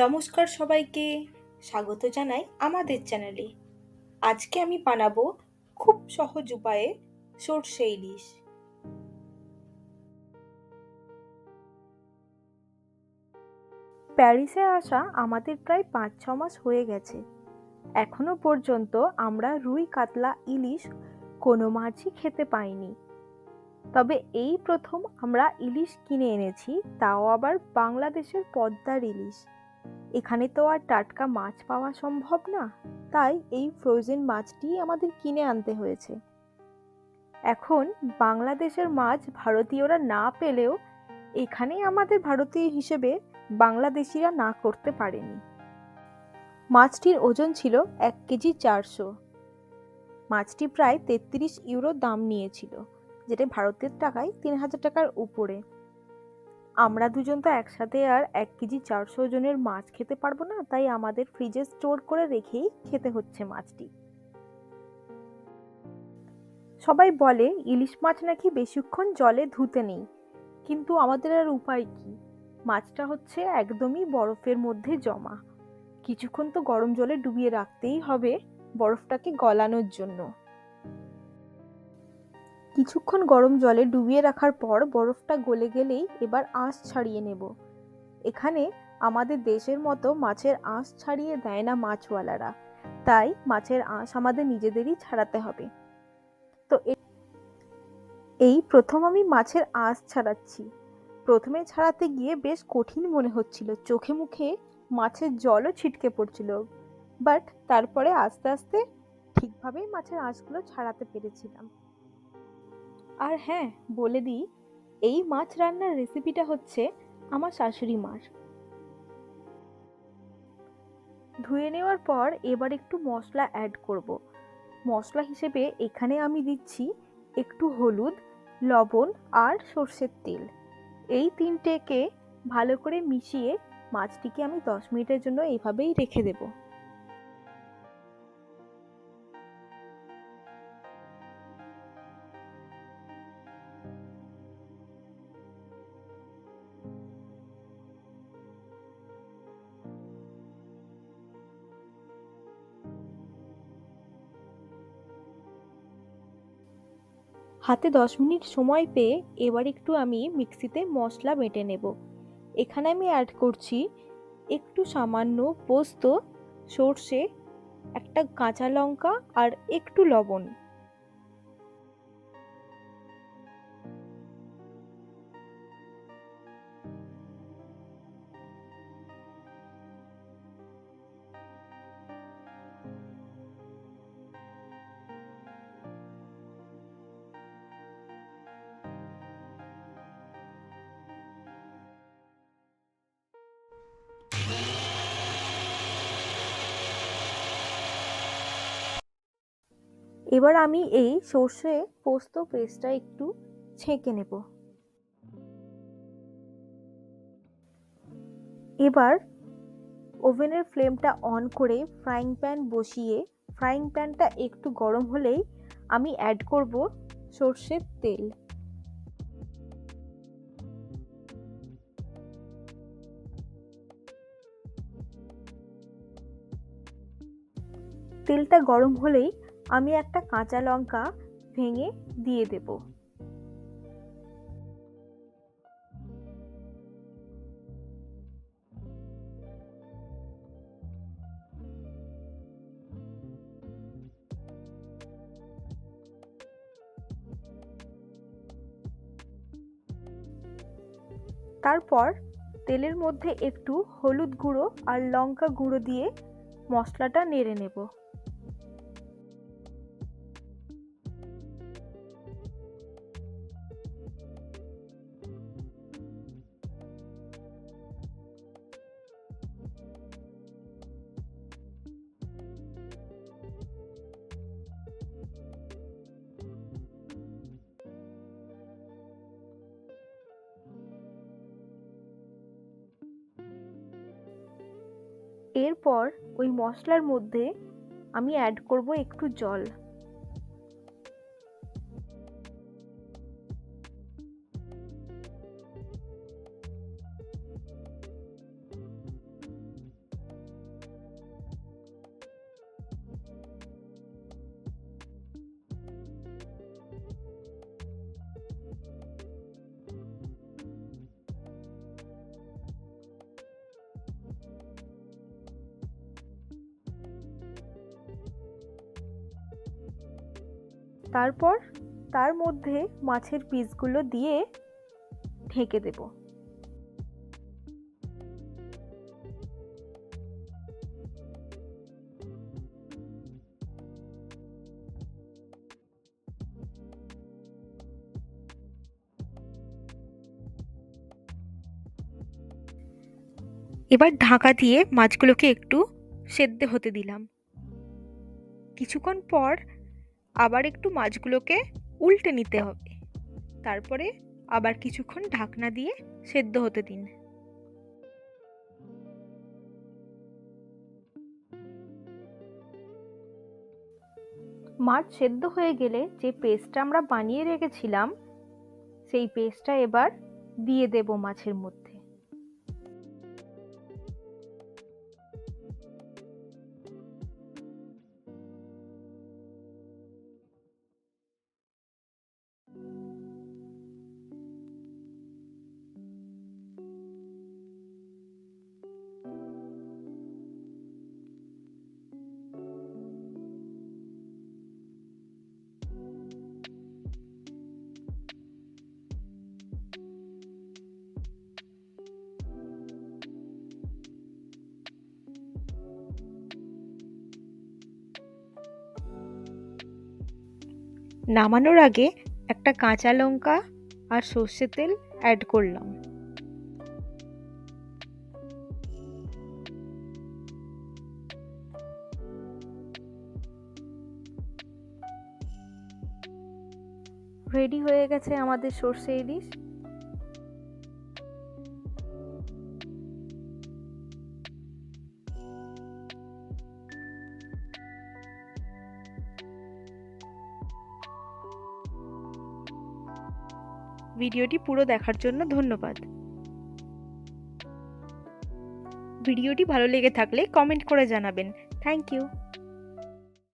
নমস্কার সবাইকে। স্বাগত জানাই আমাদের চ্যানেলে। আজকে আমি বানাবো খুব সহজ উপায়ে সর্ষে ইলিশ। প্যারিসে আসা আমাদের প্রায় পাঁচ, ছ মাস হয়ে গেছে। এখনও পর্যন্ত আমরা রুই কাতলা ইলিশ কোনো মাছই খেতে পাইনি। তবে এই প্রথম আমরা ইলিশ কিনে এনেছি, তাও আবার বাংলাদেশের পদ্মার ইলিশ। এখানে তো আর টাটকা মাছ পাওয়া সম্ভব না। তাই এই ফ্রোজেন মাছটি আমাদের কিনে আনতে হয়েছে। এখন বাংলাদেশের মাছ ভারতীয়রা না পেলেও এখানে আমাদের ভারতীয় হিসেবে বাংলাদেশিরা না করতে পারেনি। মাছটির ওজন ছিল এক কেজি চারশো। মাছটি প্রায় তেত্রিশ ইউরো দাম নিয়েছিল, যেটা ভারতের টাকায় তিন হাজার টাকার উপরে। আমরা দুজন তো একসাথে আর এক কেজি চারশো জনের মাছ খেতে পারব না, তাই আমাদের ফ্রিজে স্টোর করে রেখেই খেতে হচ্ছে মাছটি। সবাই বলে, ইলিশ মাছ নাকি বেশিক্ষণ জলে ধুতে নেই। কিন্তু আমাদের আর উপায় কি? মাছটা হচ্ছে একদমই বরফের মধ্যে জমা। কিছুক্ষণ তো গরম জলে ডুবিয়ে রাখতেই হবে বরফটাকে গলানোর জন্য। কিছুক্ষণ গরম জলে ডুবিয়ে রাখার পর বরফটা গলে গেলেই এবার আঁশ ছাড়িয়ে নেব। এখানে আমাদের দেশের মতো মাছের আঁশ ছাড়িয়ে দেয় না মাছওয়ালারা। তাই মাছের আঁশ আমাদের নিজেদেরই ছাড়াতে হবে। তো এই প্রথম আমি মাছের আঁশ ছাড়াচ্ছি। প্রথমে ছাড়াতে গিয়ে বেশ কঠিন মনে হচ্ছিল। চোখে মুখে মাছের জলও ছিটকে পড়ছিল। বাট তারপরে আস্তে আস্তে ঠিকভাবেই মাছের আঁশগুলো ছাড়াতে পেরেছিলাম। আর হ্যাঁ বলে দিই, এই মাছ রান্নার রেসিপিটা হচ্ছে আমার শাশুড়ি মার। ধুয়ে নেওয়ার পর এবার একটু মশলা অ্যাড করব। মশলা হিসেবে এখানে আমি দিচ্ছি একটু হলুদ, লবণ আর সর্ষের তেল। এই তিনটেকে ভালো করে মিশিয়ে মাছটিকে আমি দশ মিনিটের জন্য এইভাবেই রেখে দেবো। হাতে দশ মিনিট সময় পেয়ে এবার একটু আমি মিক্সিতে মশলা বেটে নেব। এখানে আমি অ্যাড করছি একটু সামান্য পোস্ত, সর্ষে, একটা কাঁচা লঙ্কা আর একটু লবণ। এবার আমি এই সর্ষে পোস্ত পেস্টটা একটু ছেঁকে নেব। এবার ওভেনের ফ্লেমটা অন করে ফ্রাইং প্যান বসিয়ে, ফ্রাইং প্যানটা একটু গরম হলেই আমি অ্যাড করব সর্ষের তেল। তেলটা গরম হলেই আমি একটা কাঁচা লঙ্কা ভেঙে দিয়ে দেব। তারপর তেলের মধ্যে একটু হলুদ গুঁড়ো আর লঙ্কা গুঁড়ো দিয়ে মশলাটা নেড়ে নেব। এরপর ওই মশলার মধ্যে আমি অ্যাড করব একটু জল। তারপর তার মধ্যে মাছের পিসগুলো দিয়ে ঢেকে দেব। এবার ঢাকা দিয়ে মাছগুলোকে একটু সেদ্ধ হতে দিলাম। কিছুক্ষণ পর আবার একটু মাছগুলোকে উল্টে নিতে হবে। তারপরে আবার কিছুক্ষণ ঢাকনা দিয়ে সেদ্ধ হতে দিন। মাছ সেদ্ধ হয়ে গেলে যে পেস্টটা আমরা বানিয়ে রেখেছিলাম, সেই পেস্টটা এবার দিয়ে দেব মাছের মধ্যে। নামানোর আগে একটা কাঁচা লঙ্কা আর সর্ষে তেল অ্যাড করলাম। রেডি হয়ে গেছে আমাদের সর্ষে ইলিশ। ভিডিওটি পুরো দেখার জন্য ধন্যবাদ। ভিডিওটি ভালো লেগে থাকলে কমেন্ট করে জানাবেন। Thank you.